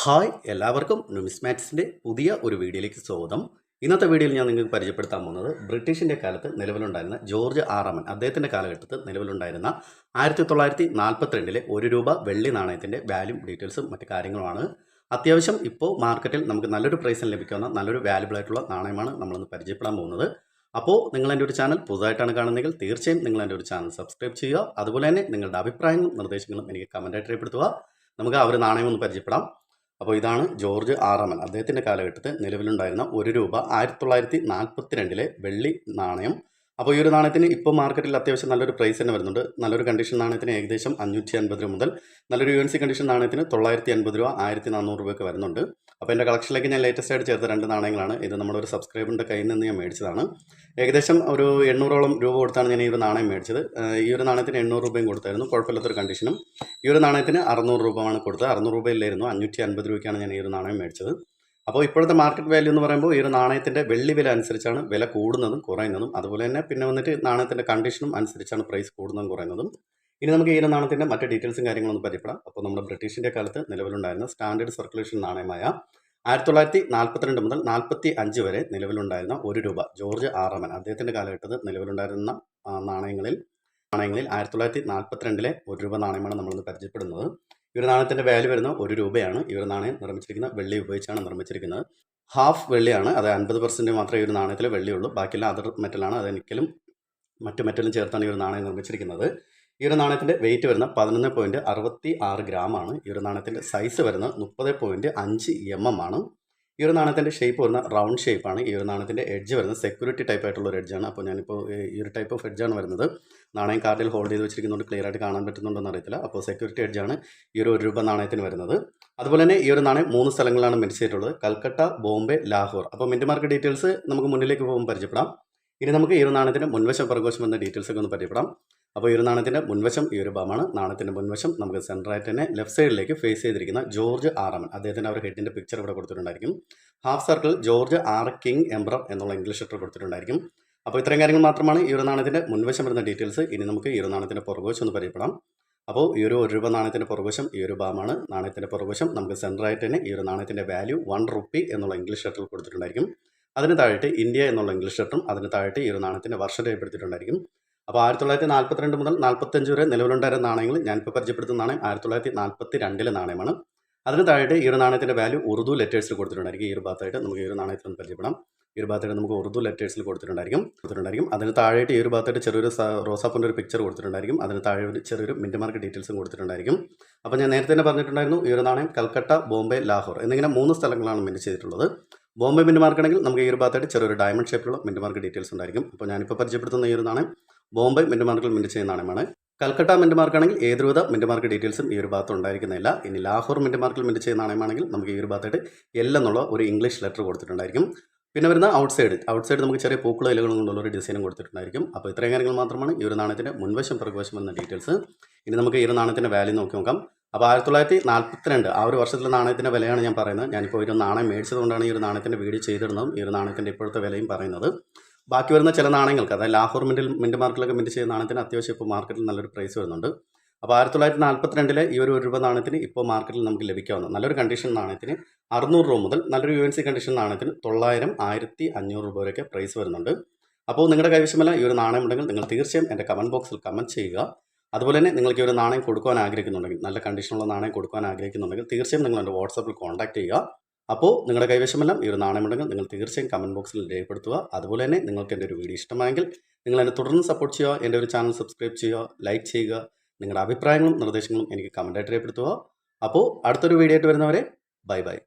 Hi എല്ലാവർക്കും ന്യൂമിസ്മാറ്റിക്സിന്റെ പുതിയ ഒരു വീഡിയോയിലേക്ക് സ്വാഗതം. ഇന്നത്തെ വീഡിയോയിൽ ഞാൻ നിങ്ങൾക്ക് പരിചയപ്പെടുത്താൻ പോകുന്നത് ബ്രിട്ടീഷിന്റെ കാലത്ത് നിലവിലുണ്ടായിരുന്ന ജോർജ് ആറാമൻ അദ്ദേഹത്തിന്റെ കാലഘട്ടത്തിൽ നിലവിലുണ്ടായിരുന്ന ആയിരത്തി തൊള്ളായിരത്തി നാൽപ്പത്തിരണ്ടിലെ ഒരു രൂപ വെള്ളി നാണയത്തിന്റെ വാല്യൂ ഡീറ്റെയിൽസും മറ്റു കാര്യങ്ങളുമാണ്. അത്യാവശ്യം ഇപ്പോൾ മാർക്കറ്റിൽ നമുക്ക് നല്ലൊരു പ്രൈസിന് ലഭിക്കാവുന്ന നല്ലൊരു വാല്യുബിൾ ആയിട്ടുള്ള നാണയമാണ് നമ്മളിന്ന് പരിചയപ്പെടാൻ പോകുന്നത്. അപ്പോൾ നിങ്ങൾ എന്റെ ഒരു ചാനൽ പുതുതായിട്ടാണ് കാണുന്നതെങ്കിൽ തീർച്ചയായും നിങ്ങൾ എന്റെ ഒരു ചാനൽ സബ്സ്ക്രൈബ് ചെയ്യുക. അതുപോലെ തന്നെ നിങ്ങളുടെ അഭിപ്രായങ്ങളും നിർദ്ദേശങ്ങളും എനിക്ക് കമന്റായിട്ട് രേഖപ്പെടുത്തുക. നമുക്ക് ആ ഒരു നാണയം ഒന്ന് പരിചയപ്പെടാം. അപ്പോൾ ഇതാണ് ജോർജ് ആറാമൻ അദ്ദേഹത്തിന്റെ കാലഘട്ടത്തിൽ നിലവിലുണ്ടായിരുന്ന ഒരു രൂപ ആയിരത്തി തൊള്ളായിരത്തി നാൽപ്പത്തി രണ്ടിലെ വെള്ളി നാണയം അപ്പോൾ ഈ ഒരു നാണയത്തിന് ഇപ്പോൾ മാർക്കറ്റിൽ അത്യാവശ്യം നല്ലൊരു പ്രൈസ് തന്നെ വരുന്നുണ്ട്. നല്ലൊരു കണ്ടീഷൻ നാണയത്തിന് ഏകദേശം അഞ്ഞൂറ്റി അൻപത് രൂപ മുതൽ നല്ലൊരു യു എൻ സി കണ്ടീഷൻ നാണയത്തിന് തൊള്ളായിരത്തി അൻപത് രൂപ ആയിരത്തി നാനൂറ് രൂപയൊക്കെ വരുന്നുണ്ട്. അപ്പോൾ എന്റെ കളക്ഷനിലേക്ക് ഞാൻ ലേറ്റസ്റ്റ് ആയിട്ട് ചേർത്ത രണ്ട് നാണയങ്ങളാണ്. ഇത് നമ്മുടെ ഒരു സബ്സ്ക്രൈബറിന്റെ കയ്യിൽ നിന്ന് ഞാൻ മേടിച്ചതാണ്. ഏകദേശം ഒരു എണ്ണൂറോളം രൂപ കൊടുത്താണ് ഞാൻ ഈ ഒരു നാണയം മേടിച്ചത്. ഈ ഒരു നാണയത്തിന് എണ്ണൂറ് രൂപയും കൊടുത്തായിരുന്നു. കുഴപ്പമില്ലാത്തൊരു കണ്ടീഷനും ഈ ഒരു നാണയത്തിന് അറുന്നൂറ് രൂപയാണ് കൊടുത്തത്. അറുന്നൂറ് രൂപയിലായിരുന്നു. അഞ്ഞൂറ്റി അൻപത് രൂപയ്ക്കാണ് ഞാൻ ഈ ഒരു നാണയം മേടിച്ചത്. അപ്പോൾ ഇപ്പോഴത്തെ മാർക്കറ്റ് വാല്യൂ എന്ന് പറയുമ്പോൾ ഈ ഒരു നാണയത്തിന്റെ വെള്ളി വില അനുസരിച്ചാണ് വില കൂടുന്നതും കുറയുന്നതും. അതുപോലെ തന്നെ പിന്നെ വന്നിട്ട് നാണയത്തിന്റെ കണ്ടീഷനും അനുസരിച്ചാണ് പ്രൈസ് കൂടുന്നതും കുറയുന്നതും. ഇനി നമുക്ക് ഈ ഒരു നാണയത്തിന്റെ മറ്റു ഡീറ്റെയിൽസും കാര്യങ്ങളൊന്നും പരിപ്പെടാം അപ്പോൾ നമ്മുടെ ബ്രിട്ടീഷിന്റെ കാലത്ത് നിലവിലുണ്ടായിരുന്ന സ്റ്റാൻഡേർഡ് സർക്കുലേഷൻ നാണയമായ ആയിരത്തി തൊള്ളായിരത്തി നാൽപ്പത്തിരണ്ട് മുതൽ നാൽപ്പത്തി അഞ്ച് വരെ നിലവിലുണ്ടായിരുന്ന ഒരു രൂപ ജോർജ് ആറമൻ അദ്ദേഹത്തിന്റെ കാലഘട്ടത്തിൽ നിലവിലുണ്ടായിരുന്ന നാണയങ്ങളിൽ നാണയങ്ങളിൽ ആയിരത്തി തൊള്ളായിരത്തി നാൽപ്പത്തിരണ്ടിലെ ഒരു രൂപ നാണയമാണ് നമ്മളിന്ന് പരിചയപ്പെടുന്നത്. ഈ ഒരു നാണയത്തിന്റെ വാല്യൂ വരുന്ന ഒരു രൂപയാണ് ഈ ഒരു നാണയം നിർമ്മിച്ചിരിക്കുന്ന വെള്ളി ഉപയോഗിച്ചാണ് നിർമ്മിച്ചിരിക്കുന്നത്. ഹാഫ് വെള്ളിയാണ് അത് അൻപത് പെർസെന്റ് മാത്രമേ ഈ ഒരു നാണയത്തിൽ വെള്ളിയുള്ളൂ. ബാക്കിയെല്ലാം അതർ മെറ്റലാണ് അത് നിക്കലും മറ്റു മെറ്റലും ചേർത്താണ് ഈ ഒരു നാണയം നിർമ്മിച്ചിരിക്കുന്നത്. ഈ ഒരു നാണയത്തിന്റെ വെയിറ്റ് വരുന്ന പതിനൊന്ന് പോയിന്റ് അറുപത്തി ആറ് ഗ്രാമാണ് ഈ ഒരു നാണയത്തിന്റെ സൈസ് വരുന്നത് മുപ്പത് പോയിന്റ് അഞ്ച് എം എം ആണ്. ഈ ഒരു നാണയത്തിന്റെ ഷേപ്പ് വരുന്ന റൗണ്ട് ഷേപ്പാണ് ഈ ഒരു നാണയത്തിന്റെ എഡ്ജ് വരുന്നത് സെക്യൂരിറ്റി ടൈപ്പ് ആയിട്ടുള്ള ഒരു എഡ്ജാണ് അപ്പോൾ ഞാനിപ്പോൾ ഈ ഒരു ടൈപ്പ് ഓഫ് എഡ്ജാണ് വരുന്നത്. നാണയം കാർഡിൽ ഹോൾഡ് ചെയ്ത് വെച്ചിരിക്കുന്നതുകൊണ്ട് ക്ലിയർ ആയിട്ട് കാണാൻ പറ്റുന്നുണ്ടോ അറിയത്തില്ല. അപ്പോൾ സെക്യൂരിറ്റി എഡ്ജാണ് ഈ ഒരു ഒരു രൂപ നാണയത്തിന് വരുന്നത്. അതുപോലെ തന്നെ ഈ ഒരു നാണയം മൂന്ന് സ്ഥലങ്ങളാണ് മിന്റ് ചെയ്തിട്ടുള്ളത്. കൽക്കട്ട ബോംബെ ലാഹോർ. അപ്പോൾ മിന്റ് മാർക്ക് ഡീറ്റെയിൽസ് നമുക്ക് മുന്നിലേക്ക് പോകുമ്പോൾ പരിചയപ്പെടാം. ഇനി നമുക്ക് ഈ ഒരു നാണയത്തിന്റെ മുൻവശം പുറകുവശം എന്ന ഡീറ്റെയിൽസ് ഒക്കെ ഒന്ന് പരിചയപ്പെടാം. അപ്പോൾ ഈ ഒരു നാണയത്തിന്റെ മുൻവശം ഈ ഒരു ഭാഗമാണ് നാണയത്തിന്റെ മുൻവശം നമുക്ക് സെൻട്രായിട്ട് തന്നെ ലെഫ്റ്റ് സൈഡിലേക്ക് ഫേസ് ചെയ്തിരിക്കുന്ന ജോർജ് ആറമൻ അദ്ദേഹത്തിന്റെ അവർ ഹെഡിന്റെ പിക്ചർ ഇവിടെ കൊടുത്തിട്ടുണ്ടായിരിക്കും. Half circle George R king emblem എന്നുള്ള ഇംഗ്ലീഷ് ലെറ്റർ കൊടുത്തിട്ടുണ്ടായിരിക്കും. അപ്പോൾ ഇത്രയും കാര്യങ്ങൾ മാത്രമാണ് ഈ ഒരു നാണയത്തിന്റെ മുൻവശം വരുന്ന ഡീറ്റെയിൽസ് ഇനി നമുക്ക് ഈ ഒരു നാണയത്തിന്റെ പുറകുവശം ഒന്ന് പരിചയപ്പെടാം. അപ്പോൾ ഈ ഒരു ഒരു രൂപ നാണയത്തിന്റെ പുറകുവശം ഈ ഒരു ഭാഗമാണ് നാണയത്തിന്റെ പുറകുവശം നമുക്ക് സെൻട്രായിട്ട് തന്നെ ഈ ഒരു നാണയത്തിന്റെ വാല്യൂ വൺ റുപ്പി എന്നുള്ള ഇംഗ്ലീഷ് ലെറ്ററിൽ കൊടുത്തിട്ടുണ്ടായിരിക്കും. അതിന് താഴെ ഇന്ത്യ എന്നുള്ള ഇംഗ്ലീഷ് ലെറ്ററും അതിന് താഴെ ഈ ഒരു നാണയത്തിന്റെ വർഷം രേഖപ്പെടുത്തിയിട്ടുണ്ടായിരിക്കും അപ്പോൾ ആയിരത്തി തൊള്ളായിരത്തി നാൽപ്പത്തിരണ്ട് മുതൽ നാൽപ്പത്തഞ്ച് വരെ നിലവിലുണ്ടായിരുന്ന നാണയങ്ങൾ ഞാനിപ്പോൾ പരിചയപ്പെടുത്തുന്ന നാണയം ആയിരത്തി തൊള്ളായിരത്തി നാൽപ്പത്തി രണ്ടിലെ നാണയമാണ്. അതിന് താഴെ ഈ ഒരു നാണയത്തിന്റെ വാല്യൂ ഉറുദു ലെറ്റേഴ്സിൽ കൊടുത്തിട്ടുണ്ടായിരിക്കും. ഈ ഒരു ഭാഗത്തായിട്ട് നമുക്ക് ഈ ഒരു നാണയത്തിൽ ഒന്ന് പരിചയപ്പെടാം. ഈ ഒരു ഭാഗത്തായിട്ട് നമുക്ക് ഉറുദു ലെറ്റേഴ്സിൽ കൊടുത്തിട്ടുണ്ടായിരിക്കും. കൊടുത്തിട്ടുണ്ടായിരിക്കും. അതിന് താഴെയായിട്ട് ഈ ഒരു ഭാഗത്തായിട്ട് ചെറിയൊരു റോസാപ്പൂന്റെ ഒരു പിക്ചർ കൊടുത്തിട്ടുണ്ടായിരിക്കും. അതിന് താഴെ ഒരു ചെറിയൊരു മിന്റ് മാർക്ക് ഡീറ്റെയിൽസും കൊടുത്തിട്ടുണ്ടായിരിക്കും. അപ്പോൾ ഞാൻ നേരത്തെ തന്നെ പറഞ്ഞിട്ടുണ്ടായിരുന്നു ഈ ഒരു നാണയം കൽക്കട്ട ബോംബെ ലാഹോർ എന്നിങ്ങനെ മൂന്ന് സ്ഥലങ്ങളാണ് മിന്റ് ചെയ്തിട്ടുള്ളത്. ബോംബെ മിന്റ് മാർക്കാണെങ്കിൽ നമുക്ക് ഈ ഒരു ഭാഗത്തായിട്ട് ചെറിയൊരു ഡയമണ്ട് ഷേപ്പിലുള്ള മിന്റ് മാർക്ക് ഡീറ്റെയിൽസ് ഉണ്ടായിരിക്കും. അപ്പോൾ ഞാനിപ്പോൾ പരിചയപ്പെടുത്തുന്ന ഈ ഒരു നാണയം ബോംബെ മിന്റ് മാർക്കിൽ മിന്റ് ചെയ്യുന്ന നാണയമാണ്. കൽക്കട്ട മിന്റ് മാർക്കാണെങ്കിൽ ഏതുവിധ മിന്റ് മാർക്ക് ഡീറ്റെയിൽസും ഈ ഒരു ഭാഗത്ത് ഉണ്ടായിരിക്കുന്നില്ല. ഇനി ലാഹോർ മിന്റ് മാർക്കിൽ മിന്റ് ചെയ്യുന്ന നാണയമാണെങ്കിൽ നമുക്ക് ഈ ഒരു ഭാഗത്തായിട്ട് എൽ എന്നുള്ള ഒരു ഇംഗ്ലീഷ് ലെറ്റർ കൊടുത്തിട്ടുണ്ടായിരിക്കും. പിന്നെ വരുന്ന ഔട്ട് സൈഡ് ഔട്ട് സൈഡ് നമുക്ക് ചെറിയ പൂക്കള ഇലകളും കൊണ്ടുള്ള ഒരു ഡിസൈനും കൊടുത്തിട്ടുണ്ടായിരിക്കും. അപ്പോൾ ഇത്രയും കാര്യങ്ങൾ മാത്രമാണ് ഈ ഒരു നാണയത്തിന്റെ മുൻവശം പിറകുവശം എന്ന ഡീറ്റെയിൽസ്. ഇനി നമുക്ക് ഈ ഒരു നാണയത്തിന്റെ വാല്യൂ നോക്കി നോക്കാം. അപ്പോൾ ആയിരത്തി തൊള്ളായിരത്തി നാൽപ്പത്തിരണ്ട് ആ ഒരു വർഷത്തിലെ നാണയത്തിന്റെ വിലയാണ് ഞാൻ പറയുന്നത്. ഞാനിപ്പോൾ ഒരു നാണയം മേടിച്ചതുകൊണ്ടാണ് ഈ ഒരു നാണയത്തിന്റെ വീഡിയോ ചെയ്തിടുന്നതും ഈ ഒരു നാണയത്തിന്റെ ഇപ്പോഴത്തെ വിലയും പറയുന്നത്. ബാക്കി വരുന്ന ചില നാണയങ്ങൾക്ക് അതായത് ലാഹോർ മിന്റിൽ മിന്റ് മാർക്കിലൊക്കെ മിന്റ് ചെയ്യുന്ന നാണയത്തിന് അത്യാവശ്യം ഇപ്പോൾ മാർക്കറ്റിൽ നല്ലൊരു പ്രൈസ് വരുന്നുണ്ട്. അപ്പോൾ ആയിരത്തി തൊള്ളായിരത്തി നാൽപ്പത്തിരണ്ടിലെ ഈ ഒരു ഒരു രൂപ നാണയത്തിന് ഇപ്പോൾ മാർക്കറ്റിൽ നമുക്ക് ലഭിക്കാവുന്ന നല്ലൊരു കണ്ടീഷൻ നാണയത്തിന് അറുന്നൂറ് രൂപ മുതൽ നല്ലൊരു യു എൻ സി കണ്ടീഷൻ നാണയത്തിന് തൊള്ളായിരം ആയിരത്തി അഞ്ഞൂറ് രൂപ വരെയൊക്കെ പ്രൈസ് വരുന്നുണ്ട്. അപ്പോൾ നിങ്ങളുടെ കൈവശമല്ല ഈ ഒരു നാണയം ഉണ്ടെങ്കിൽ നിങ്ങൾ തീർച്ചയായും എന്റെ കമന്റ് ബോക്സിൽ കമന്റ് ചെയ്യുക. അതുപോലെ തന്നെ നിങ്ങൾക്ക് ഈ ഒരു നാണയം കൊടുക്കുവാൻ ആഗ്രഹിക്കുന്നുണ്ടെങ്കിൽ നല്ല കണ്ടീഷനുള്ള നാണയം കൊടുക്കുവാൻ ആഗ്രഹിക്കുന്നുണ്ടെങ്കിൽ തീർച്ചയായും നിങ്ങൾ എന്റെ വാട്സാപ്പിൽ കോൺടാക്ട് ചെയ്യുക. അപ്പോൾ നിങ്ങളുടെ കൈവശമെല്ലാം ഈ ഒരു നാണയമുണ്ടെങ്കിൽ നിങ്ങൾ തീർച്ചയായും കമന്റ് ബോക്സിൽ രേഖപ്പെടുത്തുക. അതുപോലെ തന്നെ നിങ്ങൾക്ക് എന്റെ ഒരു വീഡിയോ ഇഷ്ടമായെങ്കിൽ നിങ്ങൾ എന്നെ തുടർന്ന് സപ്പോർട്ട് ചെയ്യുക എന്റെ ഒരു ചാനൽ സബ്സ്ക്രൈബ് ചെയ്യുക ലൈക്ക് ചെയ്യുക നിങ്ങളുടെ അഭിപ്രായങ്ങളും നിർദ്ദേശങ്ങളും എനിക്ക് കമന്റായിട്ട് രേഖപ്പെടുത്തുക. അപ്പോൾ അടുത്തൊരു വീഡിയോ ആയിട്ട് വരുന്നവരെ ബൈ ബൈ